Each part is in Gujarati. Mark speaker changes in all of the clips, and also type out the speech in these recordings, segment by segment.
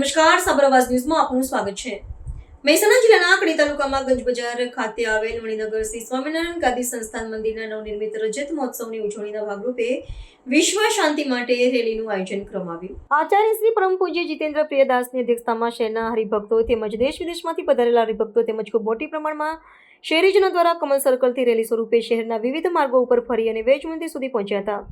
Speaker 1: નમસ્કાર સાબરવાસ ન્યૂઝમાં આપનું સ્વાગત છે. મહેસાણા જિલ્લાના કડી તાલુકામાં ગંજ બજાર ખાતે આવેલ મણિનગર શ્રી સ્વામિનારાયણ ગાદી સંસ્થાન મંદિરના નવનિર્મિત રજત મહોત્સવની ઉજવણીના ભાગરૂપે વિશ્વ શાંતિ માટે રેલીનું આયોજન કરવામાં આવ્યું આચાર્ય શ્રી પરમ પૂજ્ય જીતેન્દ્ર પ્રિયદાસની અધ્યક્ષતામાં શહેરના હરિભક્તો તેમજ દેશ વિદેશમાંથી પધારેલા હરિભક્તો તેમજ ખૂબ મોટી પ્રમાણમાં શહેરીજનો દ્વારા કમલ સર્કલથી રેલી સ્વરૂપે શહેરના વિવિધ માર્ગો ઉપર ફરી અને વેજ મંદિર સુધી પહોંચ્યા હતા.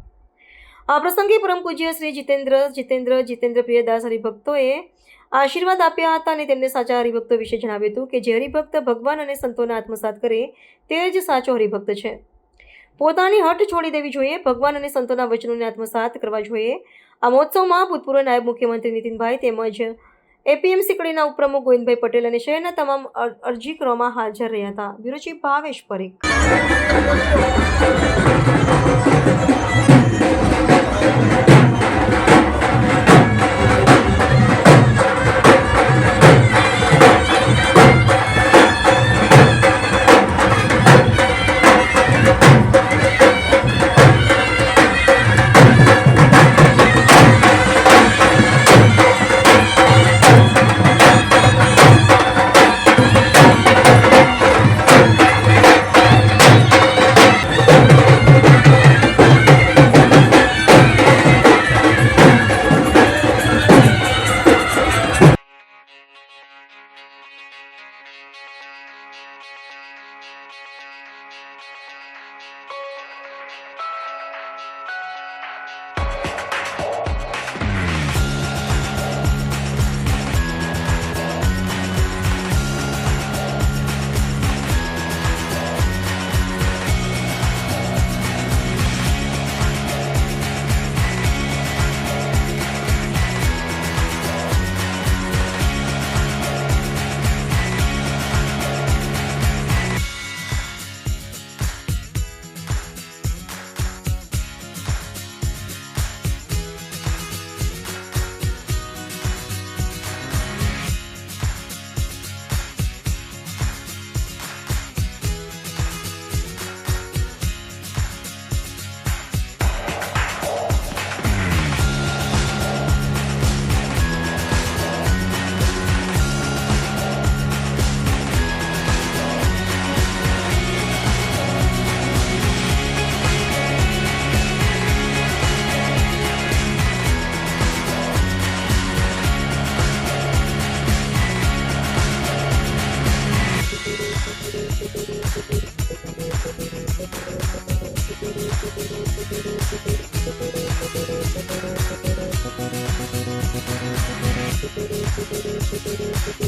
Speaker 1: આ પ્રસંગે પરમ પૂજ્ય શ્રી જીતેન્દ્ર જીતેન્દ્ર જીતેન્દ્ર પ્રિયદાસ હરિભક્તોએ આશીર્વાદ આપ્યા હતા અને તેમને સાચા હરિભક્તો વિશે જણાવ્યું હતું કે જે હરિભક્ત ભગવાન અને સંતોને આત્મસાત કરે તે જ સાચો હરિભક્ત છે. પોતાની હટ છોડી દેવી જોઈએ, ભગવાન અને સંતોના વચનોને આત્મસાત કરવા જોઈએ. આ મહોત્સવમાં ભૂતપૂર્વ નાયબ મુખ્યમંત્રી નીતિનભાઈ તેમજ એપીએમસી કડીના ઉપપ્રમુખ ગોવિંદભાઈ પટેલ અને શહેરના તમામ અર- અરજી હાજર રહ્યા હતા. Bureau Bhavesh Parikh.
Speaker 2: Thank you.